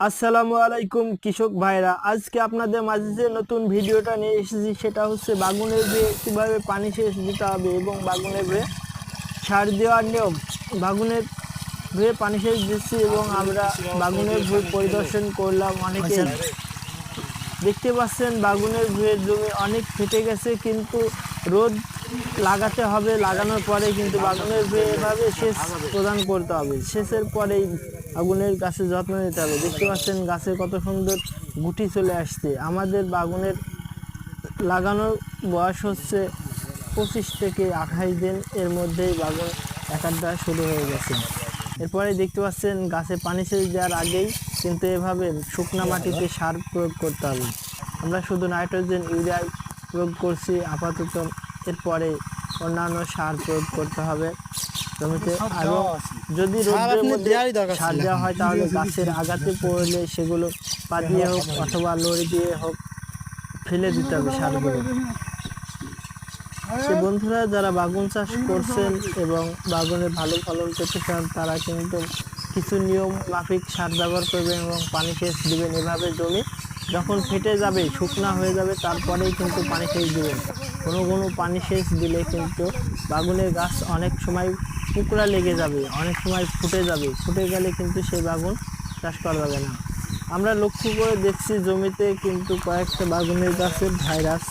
আসসালামু আলাইকুম, কৃষক ভাইরা। আজকে আপনাদের মাঝে যে নতুন ভিডিওটা নিয়ে এসেছি, সেটা হচ্ছে বাগুনের বেয়ে কীভাবে পানি সেচ দিতে হবে এবং বাগুনের বেয়ে সার দেওয়ার নিয়ম বাগুনের ভুয়ে পানি সেচ দিচ্ছি এবং আমরা বাগুনের ভুই পরিদর্শন করলাম অনেকে দেখতে পাচ্ছেন বাগুনের ভুঁয়ের জমি অনেক ফেটে গেছে, কিন্তু রোদ লাগাতে হবে, লাগানোর পরে কিন্তু বাগানের এভাবে সেচ প্রদান করতে হবে, সেচের পরেই আগুনের গাছের যত্ন নিতে হবে। দেখতে পাচ্ছেন গাছে কত সুন্দর গুটি চলে আসছে। আমাদের বাগুনের লাগানোর বয়স হচ্ছে পঁচিশ থেকে আঠাশ দিন, এর মধ্যেই বাগুন একাড্ডা শুরু হয়ে গেছে। এরপরে দেখতে পাচ্ছেন গাছে পানি সেচ দেওয়ার আগেই কিন্তু এভাবে শুকনা মাটিতে সার প্রয়োগ করতে হবে। আমরা শুধু নাইট্রোজেন ইউরিয়া প্রয়োগ করছি, আপাতত এরপরে অন্যান্য সার প্রয়োগ করতে হবে। জমিতে এবং যদি রোদের মধ্যে সার দেওয়া হয় তাহলে গাছের আগাতে পড়লে সেগুলো পা দিয়ে হোক অথবা লড়ি দিয়ে হোক ফেলে দিতে হবে সারগুলো। সে বন্ধুরা যারা বাগুন চাষ করছেন এবং বাগুনে ভালো ফলন পেতে চান তারা কিন্তু কিছু নিয়ম মাফিক সার ব্যবহার করবেন এবং পানি সেচ দেবেন। এভাবে জমি যখন ফেটে যাবে, শুকনা হয়ে যাবে, তারপরেই কিন্তু পানি সেচ দেবেন। কোনো কোনো পানি সেচ দিলে কিন্তু বাগুনের গাছ অনেক সময় কুকড়া লেগে যাবে, অনেক সময় ফুটে যাবে। ফুটে গেলে কিন্তু সেই বাগুন চাষ করা যাবে না। আমরা লক্ষ্য করে দেখছি জমিতে কিন্তু কয়েকটা বাগুনের গাছের ভাইরাস।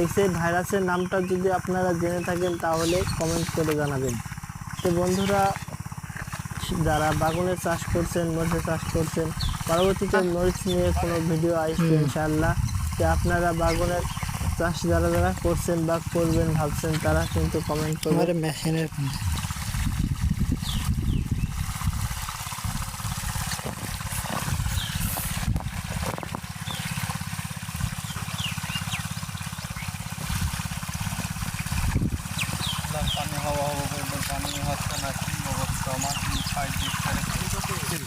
এই সেই ভাইরাসের নামটা যদি আপনারা জেনে থাকেন, তাহলে কমেন্ট করে জানাবেন। তো বন্ধুরা যারা বাগুনের চাষ করছেন মরিচের চাষ করছেন পরবর্তীতে মরিচ নিয়ে কোনো ভিডিও আসবে ইনশাল্লাহ তো আপনারা বাগুনের চাষ যারা যারা করছেন বা করবেন ভাবছেন তারা কিন্তু কমেন্ট করবেন। মেশিনের পানি হাওয়া হাওয়া করবে পানি হচ্ছে না ફાઇવ